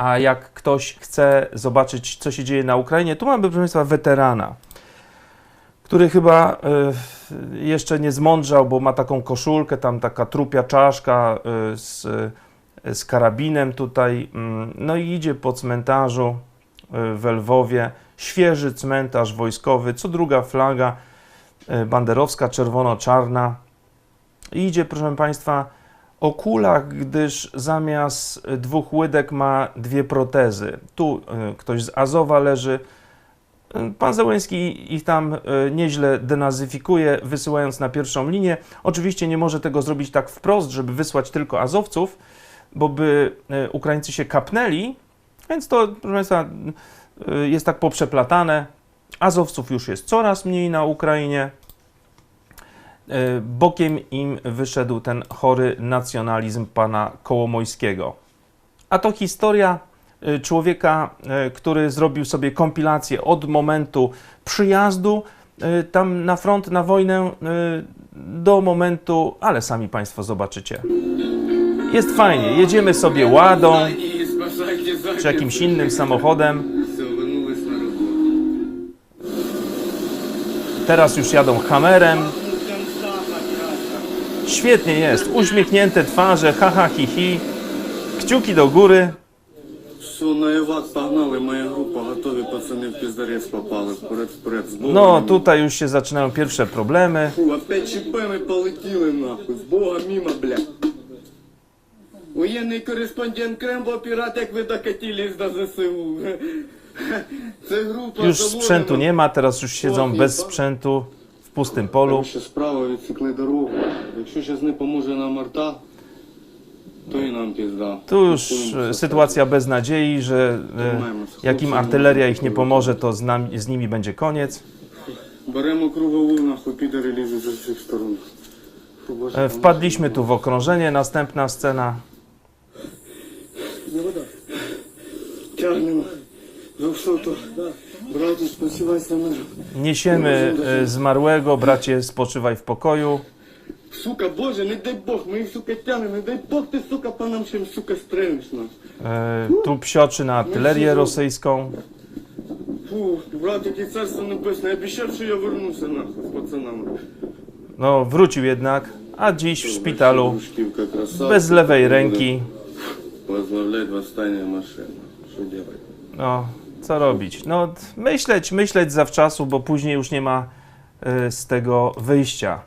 A jak ktoś chce zobaczyć, co się dzieje na Ukrainie, tu mamy, proszę Państwa, weterana, który chyba y, jeszcze nie zmądrzał, bo ma taką koszulkę, tam taka trupia czaszka y, z, y, z karabinem tutaj. mm, No i idzie po cmentarzu w Lwowie. Świeży cmentarz wojskowy, co druga flaga banderowska, czerwono-czarna. I idzie, proszę Państwa, o kulach, gdyż zamiast dwóch łydek ma dwie protezy. Tu y, ktoś z Azowa leży. Y, Pan Załęski ich tam y, nieźle denazyfikuje, wysyłając na pierwszą linię. Oczywiście nie może tego zrobić tak wprost, żeby wysłać tylko Azowców, bo by Ukraińcy się kapnęli, więc to, proszę Państwa, jest tak poprzeplatane. Azowców już jest coraz mniej na Ukrainie. E, bokiem im wyszedł ten chory nacjonalizm pana Kołomojskiego. A to historia e, człowieka, e, który zrobił sobie kompilację od momentu przyjazdu tam na front, na wojnę, do momentu, ale sami Państwo zobaczycie. Jest fajnie, jedziemy sobie ładą czy jakimś innym samochodem. Teraz już jadą hamerem. Świetnie jest, uśmiechnięte twarze, haha, hi, hi. Kciuki do góry. Все, на Івак погнали, моя група готові, пацани в піздарець попали. Вперед, вперед, з Богом. No, tutaj już się zaczynają pierwsze problemy. Фу, опять ЧП ми полетіли нахуй. З Бога мимо, бля. Воєнний кореспондент Крембо, пірат, як ви докатились до ЗСУ. Це група Już заводена. sprzętu nie ma, teraz już siedzą bez sprzętu w pustym polu. Там ще справа відсікли дорогу. Якщо зараз не поможе нам арта, то і нам пізда. Tu już e, sytuacja bez nadziei, że e, jak im artyleria ich nie pomoże, to z, nami, z nimi będzie koniec. Беремо кругову, нахуй, підери лізуть з усіх сторон. Фу, Боже, E, Wpadliśmy tu w okrążenie, następna scena. Тягнемо. Двохсоту. Брату, спасибайся на Niesiemy e, zmarłego, bracie, spoczywaj w pokoju. Сука, Боже, не дай Бог, ми їх, сука, тягнемо, не дай Бог ти, сука, по нам чим, сука, стрелиш нас. E, Tu psioczy na artylerię rosyjską. Фу, брат, який царство небесне, я обіцяв, що я вернуся, нахуй, з пацанами. No, wrócił jednak, a dziś w szpitalu Дружківка, красавчик. bez lewej ręki. Возглавлять восстание машин. Що делать? No, co robić? No, myśleć, myśleć zawczasu, bo później już nie ma e, z tego wyjścia.